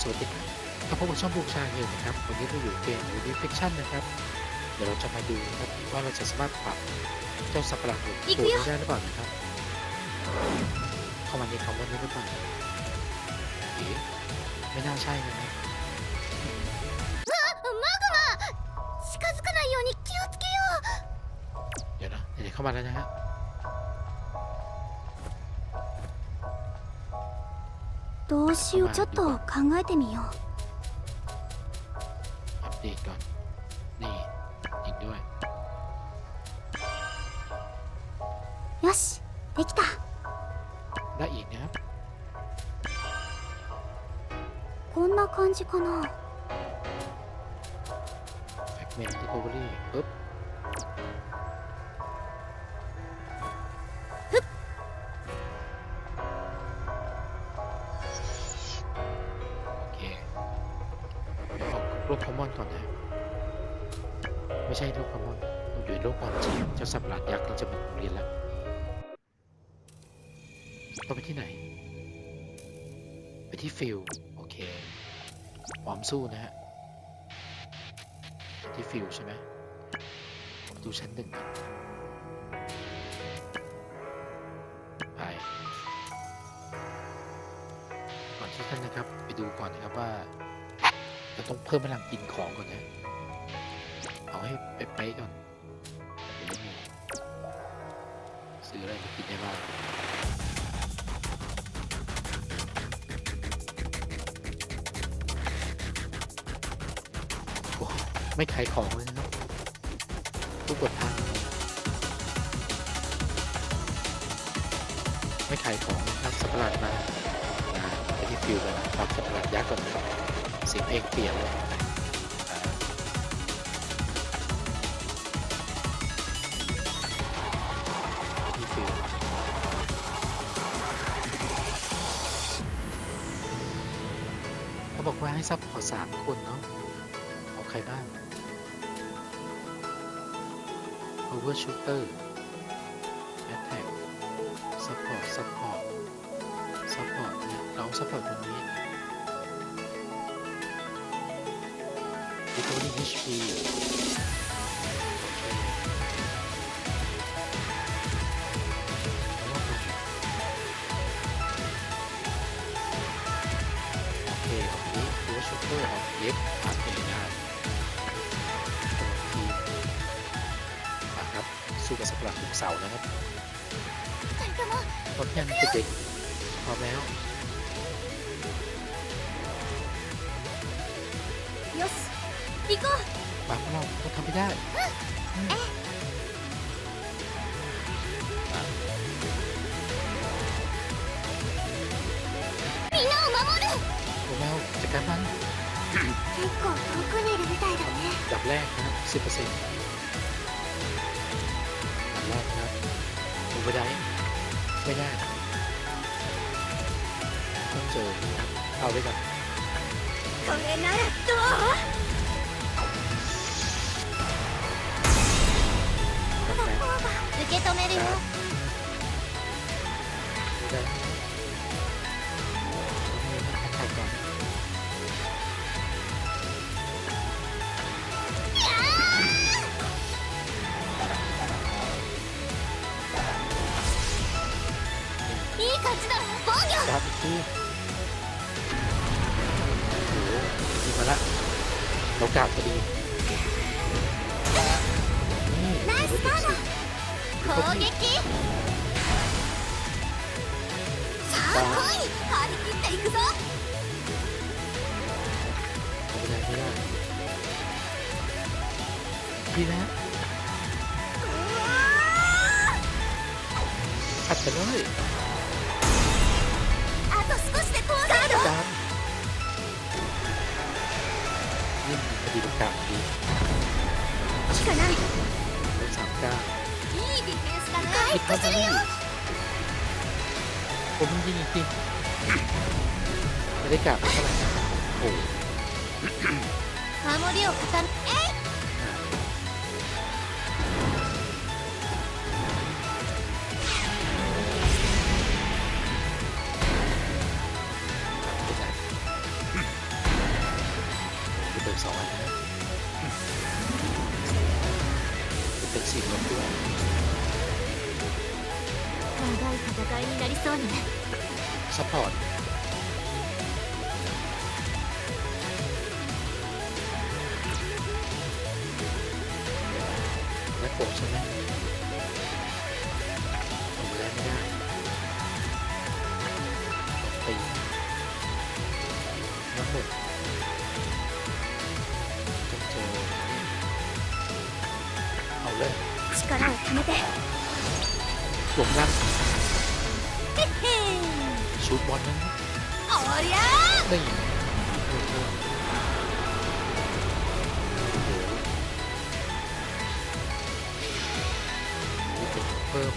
สวัสดีครับถ้าพบกับช่องบูชาเฮนนะครับ วันนี้เราอยู่เกมหรือดิเคชั่นนะครับ เดี๋ยวเราจะมาดูนะครับว่าเราจะสามารถปรับเจ้าสัปหลาดหรือตัวได้หรือเปล่านะครับ เข้ามาในคำว่านี้หรือเปล่าไม่น่าใช่นะครับเดี๋ยวนะเดี๋ยวเข้ามาแล้วนะครับ うどうしようちょっと考えてみよ อัปเดตก่อน นี่ยิงด้วย うよしできた ได้อีกนะครับ こんな感じかな แฟกเมนต์รีคอเวอรี่ปึ๊บ สู้นะฮะ ที่ฟิลใช่ไหมดูชั้นหนึ่งก่อนไปก่อนที่ท่านนะครับ ไปดูก่อนนะครับว่าเราต้องเพิ่มพลังกินของก่อนนะ เอาให้เป๊ะๆก่อนซื้ออะไรมากินได้บ้าง ไม่ขายของเลยนะครับทุกกดทางไม่ขายของนะครับสัตว์ปะหลาดมานะไปที่ฟิวกันปรับสัตว์ปะหลาดยักษ์ก่อนนะครับเสียงเพลงเปลี่ยนเลยอ่าที่ฟิวเขาบอกว่าให้ซับพอร์ตสามคนเนาะเอาใครบ้าง power shooter attack support support support เนี่ยเรา support ตรงนี้ recovery HP โอเคออกนี้ power shooter ออกเล็บผ่านไปได้ สู้กับสัตว์ประหลาดทุกเสาร์นะครับ 二人とも พร้อมยังเด็กๆพร้อมแล้ว よし行こ บางเราต้องทำไม่ได้อืมอ่ะ うみんなを守る พวกเราจัดการมัน 結構遠くにいるみたいだね ดับแรกนะครับสิบเ โอเวอร์ไดไม่ได้ต้องเจอนี่ครับเอาไว้ก่อน これならどう กาแฟ 受け止めるよ ดีแล้วอัดไปเลยจานนี่มีปฏิบัติการดีลบสามเก้าอีกเท่านั้นผมยิงอีกทีไม่ได้กลับเท่าไหร่โอ้โห สองอันนะจะเป็นสี่ลมด้วย 長い戦いになりそうね ซัพพอร์ต นั้น おりゃ นี่โอ้โหโอ้โหนี่เป็นเพิ่ม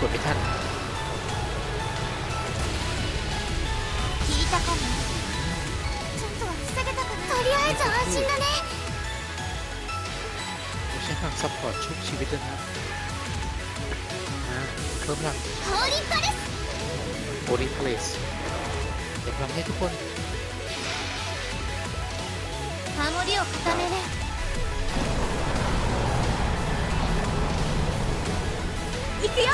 กดไม่ทัน 聞いたかもちょっとは防げたかなとりあえず安心だね ไม่ใช่ทางซัพพอร์ตชุบชีวิตนะครับอ่าเพิ่มพลัง 降臨パレス โอริพเลสเดี๋ยวพลังให้ทุกคน 守りを固める行くよ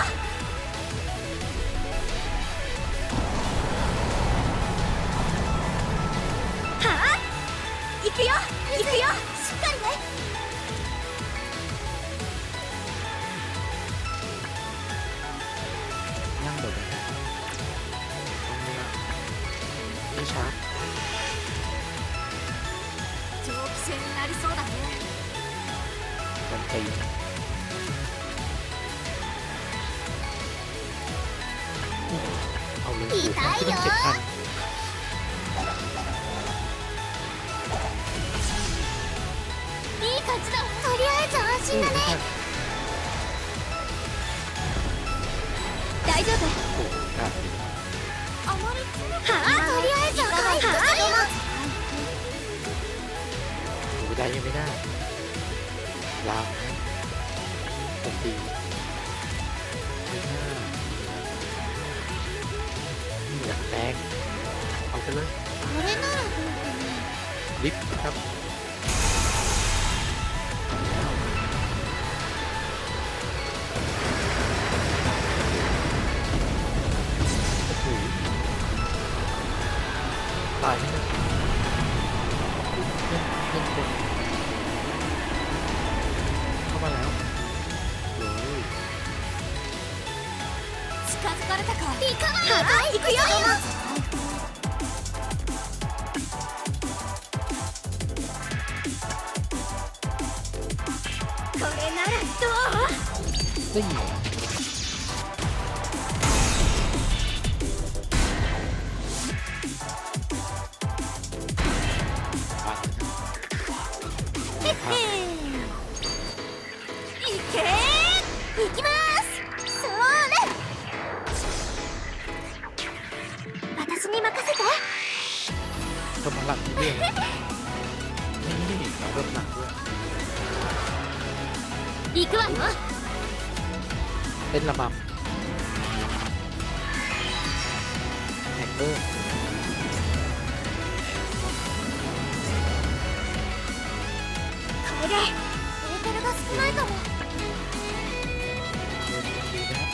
ได้ยังไม่ได้ลาวผมดีไม่น่าอยากแรงเอาไปเลยลิฟต์ครับ はい行くよ。これならどう เพิ่มพลังด้วย 行くわよ เต้นระบำแฮกเกอร์ これでエーテルが少ないかも เดินดีนะครับ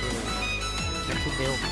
เออแข่งคุณเร็ว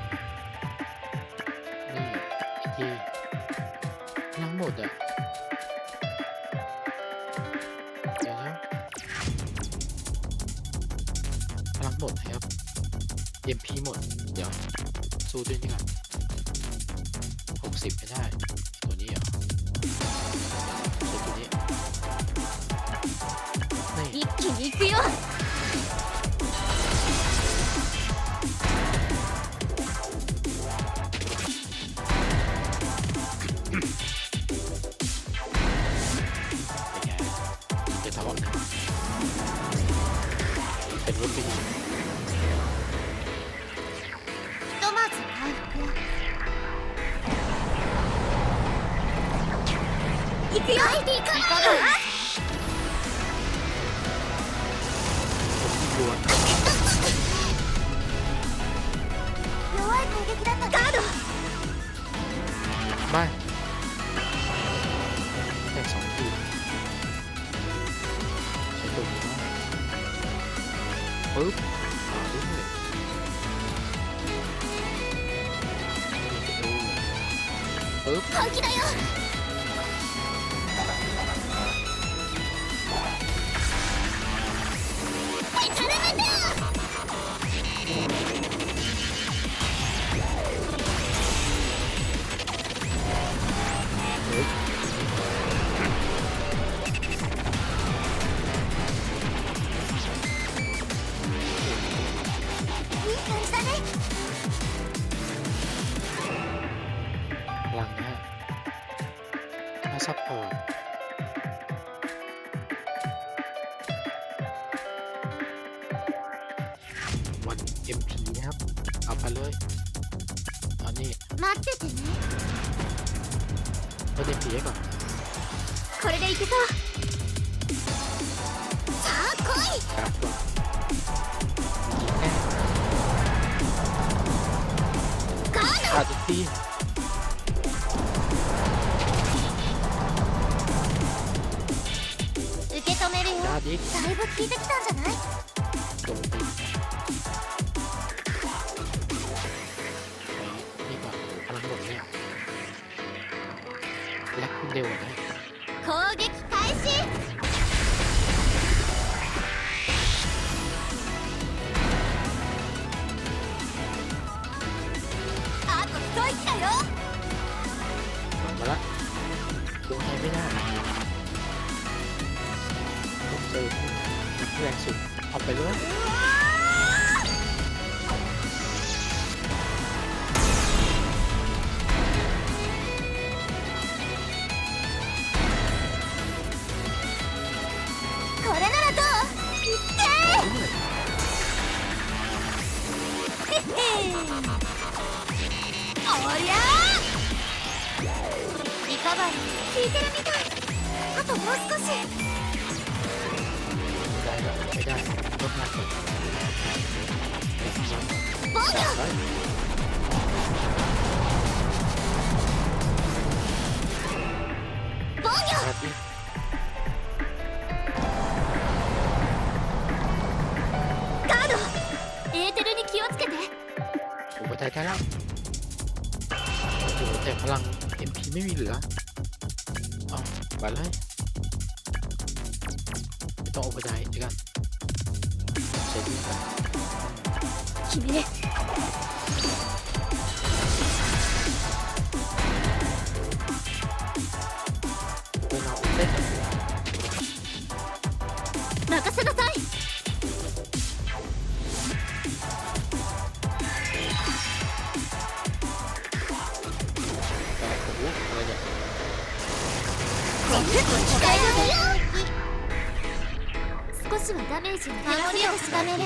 พี่หมด เดี๋ยว สู้ด้วยนี่ก่อนหกสิบไม่ได้ ตัวนี้เหรอตัวนี้นี่一気に行くよเป็นไงจะทะเลาะกันเป็นรุ่นพี่ 本気だよ เอาไปเลยเอานี่ 待っててね ก็ MP ให้ก่อน これでいけそうさあ来い การ์ดว่ายิงแน่ ガー ขาดอีกที ド受け止めるよ การ์ดอีก だいぶ効いてきたんじゃない มาละดูใครไม่ได้ต้อเจอแรงสุดเอาไปเลย ดมากเลยหัวใจได้แล้วแต่พลัง MP ไม่มีเหลือ เอาไปเลย 君少しはダメージを守りを固める。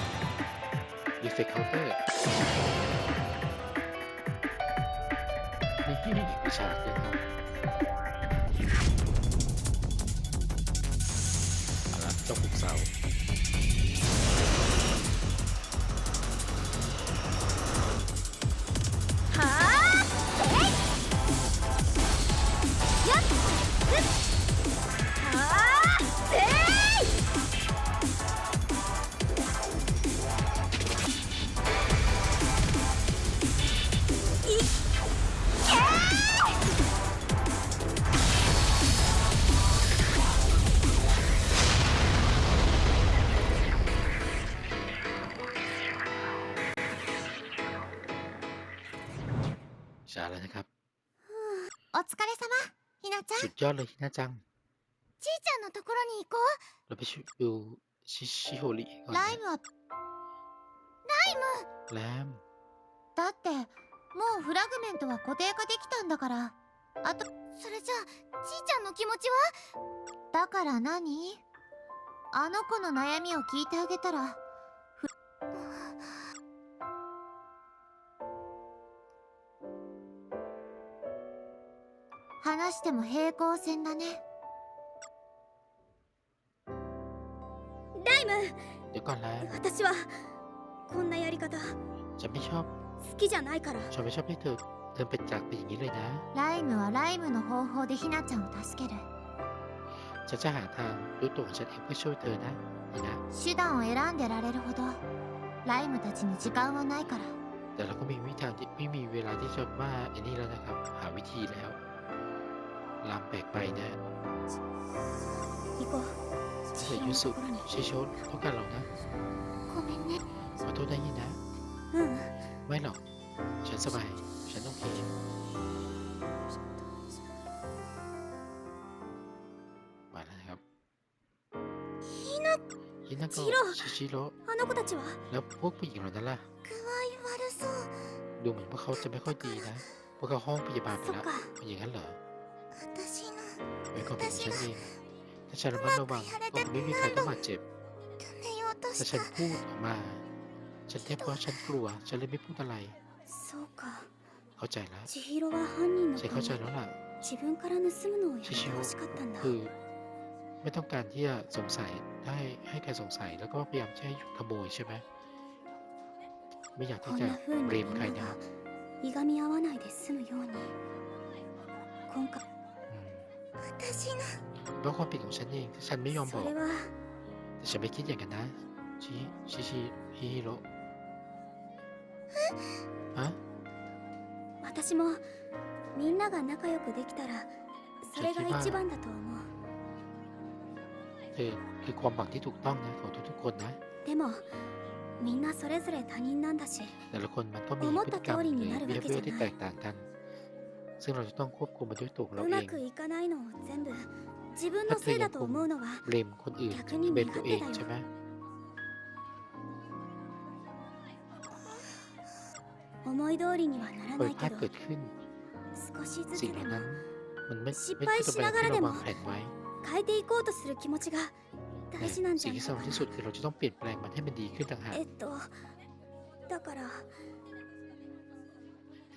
เฟกเคาน์เตอร์นี่วิชาเลยครับเอาละเจ้าปุกเสา ちゃん สุดยอดเลยฮินาจัง ちーちゃんのところに行こ เราไปดูชิชิโฮริก่อน うラ นะ イムは แรม だってもうフラグメントは固定化できたんだからあとそれじゃあちーちゃんの気持ちはだから何あの子の悩みを聞いてあげたら 話しても平行線だねライム เดี๋ยวก่อนแรม 私はこんなやり方 ฉันไม่ชอบ 好きじゃないから ฉันไม่ชอบให้เธอเดินไปจากไปอย่างนี้เลยนะ ライムはライムの方法でひなちゃんを助ける ฉันจะหาทางด้วยตัวของฉันเองเพื่อช่วยเธอนะนี่นะ 手段を選んでられるほどライムたちに時間はないから แต่เราก็มีวิธีทางที่ไม่มีเวลาที่จะว่าไอ้นี่แล้วนะครับ หาวิธีแล้ว ลามแปลกไปนะเสียยุสุชิโชนพบกันหรอกนะขอโทษได้ยินนะ ไม่หรอก ฉันสบาย ฉันโอเคมาแล้วครับฮินาโกะชิชิโร่แล้วพวกผู้หญิงเหล่านั้นล่ะ ดูเหมือนพวกเขาจะไม่ค่อยดีนะ พวกเขาห้องพยาบาลไปแล้วเป็นอย่างนั้นเหรอ 私の เป็นความผิดของฉันเอง ถ้าฉันระมัดระวังก็ไม่มีใครต้องบาดเจ็บ 止めようと แต่ し ฉัน た พูดออกมา ฉันแค่เพราะฉันกลัว ฉันเลยไม่พูดอะไร そうか เข้าใจแล้ว 千尋は犯人の ฉัน 子 เข้าใจ に แล้วล่ะ 自分から盗むのをやめてほしかったんだ คือ ไม่ต้องการที่จะสงสัยให้ให้ใครสงสัยแล้วก็พยายามจะให้หยุดขโมยใช่ไหมไม่อยาก こ ที่ ん จะ な風に เบร み ม ん ใคร な นะค が รับ いがみ合わないで済むように今回 อืม 私の เพราะความผิดของฉันเองที่ฉันไม่ยอมบ そ อก れは แต่ฉันไม่คิดอย่างนั้นนะ ชิชิชิฮิฮิโร่ฮะ 私もみんなが仲良くできたらそれが一番だと思う คือคือความหวังที่ถูกต้องนะของทุกๆคนนะ でもみんなそれぞれ他人なんだし แต่ละคนมันก็มี 思 พ っ ฤ た ติกรรม 通り ห に รือ なるわ เบี け เว じゃ ที่ な แต い กต่างกัน ซึ่งเราจะต้องควบคุมมันด้วยตัวเราเองถ้าเธอยังคุมเบลมคนอื่นจะเป็นตัวเองใช่ไหมเปิดพลาดเกิดขึ้นสิ่งนั้นมันไม่ไม่ได้เป็นไปที่เราวางแผนไว้มันดีขึ้นต่างหากแต่สิ่งที่สำคัญที่สุดคือเราจะต้องเปลี่ยนแปลงมันให้มันดีขึ้นต่างหาก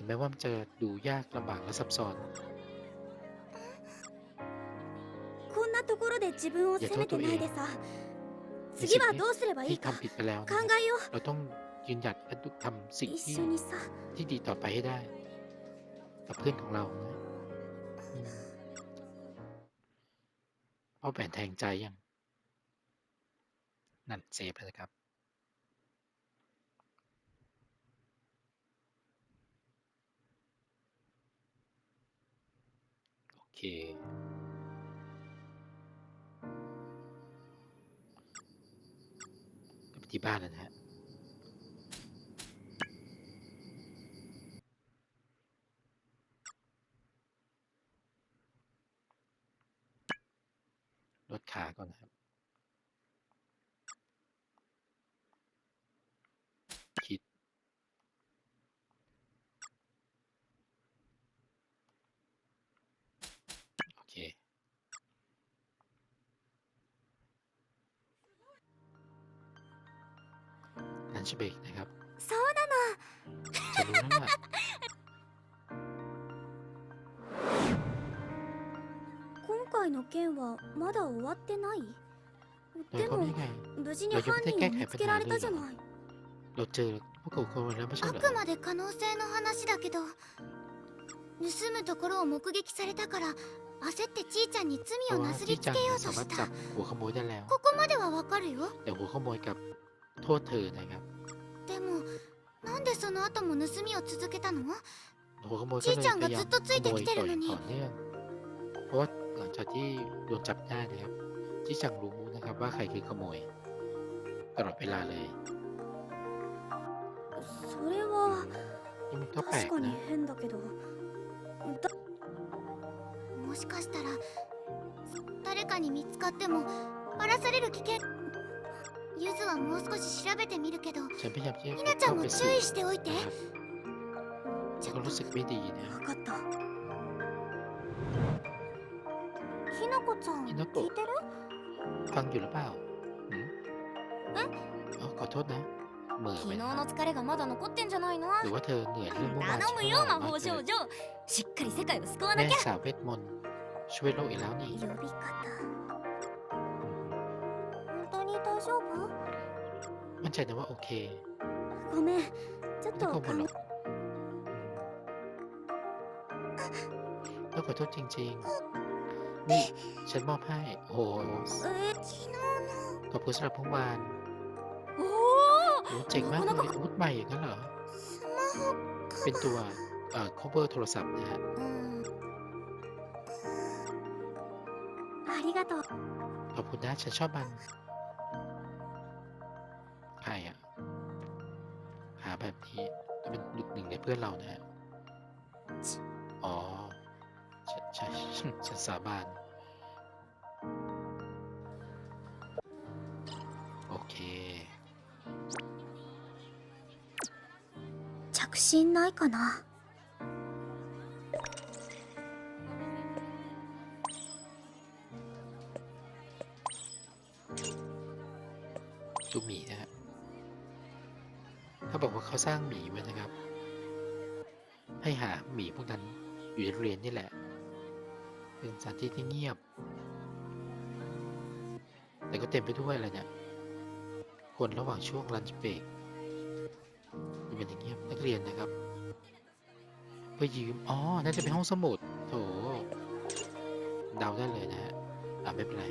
แม้ว่ามันจะดูยากลำบากและซับซ้อนอย่าโทษตัวเองในสิ่งที่ทำผิดไปแล้ว เราต้องยืนหยัดและทำสิ่งที่ที่ดีต่อไปให้ได้ กับเพื่อนของเรานะเอาแผนแทงใจยัง นั่นเซฟเลยครับ เคกลับไปที่บ้านแล้วนะฮะ ลดขาก่อนนะครับ คิด โอเค นัน ชเบกนะครับ そうなの จะรู้แล้วล่ะ 今回の件はまだ終わってない โดย で เขา も ไม่ไง 無事に犯人を見つけられたじゃない เราเจอพวกเขาคนแล้วไม่ใช่ あ เหรอ くまで可能性の話だけど盗むところを目撃されたから焦ってちーちゃんに เพ 罪を ราะว่า なす ที่ りつ จัง けよう สา と มาร し ถจั た บหัวขโมยได้แล้ว ここまではわかるよ แต่หัวขโมยกับโทษเธอนะครับ でもなんでその後も盗みを続けたの หัวขโมย ち ก็ ー เลย ちゃん พ が ยายา ず ม っとつい ข て โม き ย て ต่อ る อ の ย่าง に ต่อเนื่องเพราะว่าหลังจากที่โดนจับได้นะครับที่จังรู้นะครับว่าใครคือขโมยตลอดเวลาเลย それは นี่มันก็แปล 確 ก かに นะ 変だけどだも もしかしたら誰かに見つかってもバラされる危険 ゆずはもう少し調べてみるけど ฉันพยายามที่ ひ จะ なちゃ เข้าน も ไป 注 สื 意 บ しておいて นะครับ ち แต่ ょ ก็ っと รู้สึกไม่ดีนะ 分かったひなこちゃんひなこ聞いてる ฟังอยู่หรือเปล่าหืม เอ๊ะ อ๋อขอโทษนะเหม่อ 昨 ไป 日 นะ の疲れがまだ残ってんじゃないの หรือว่าเธอเหนื่อยเรื่องเมื่อวาน 頼 ใช่ む ไหม よ魔 ว่า 法 เธ 少 อ 女しっかり世界を救わな แม่ きゃ สาวเวทมนต์ช่วยโลกอีกแล้วนี่ 呼び方 มั่นใจนะว่าโอเค ごめんちょっ ไม่ต้ と องกังวลหร 考 อกต้องขอโทษจริงๆ นี่ ฉันมอบให้ โอ้โห え昨日の ขอบคุณสำหรับเมื่อวาน おお โอ้เจ๋งมากเลยอาวุธใหม่อย่างนั้นเหรอ スマホ เป็นตัวเอ่อ cover โทรศัพท์นะฮะ うんありがとう ขอบคุณนะ ฉันชอบมัน หาแบบนี้เป็นหนึ่งในเพื่อนเรานะฮะอ๋อฉันฉันฉันสาบาน โอเค 着信ないかな ดูหมีนะครั บเขาบอกว่าเขาสร้างหมีไว้นะครับ ให้หาหมีพวกนั้นอยู่ในโรงเรียนนี่แหละ เป็นสถานที่ที่เงียบ แต่ก็เต็มไปด้วยอะไรเนี่ยคนระหว่างช่วงลันช์เบรกมันเป็นอย่างเงียบนักเรียนนะครับ เพื่อยืม อ๋อ น่าจะเป็นห้องสมุด โถเดาได้เลยนะฮะอ่าไม่เป็นไร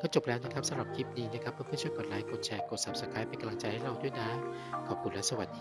ก็จบแล้วนะครับสำหรับคลิปนี้นะครับเพื่อนๆช่วยกดไลค์กดแชร์กด Subscribe เป็นกำลังใจให้เราด้วยนะ ขอบคุณและสวัสดี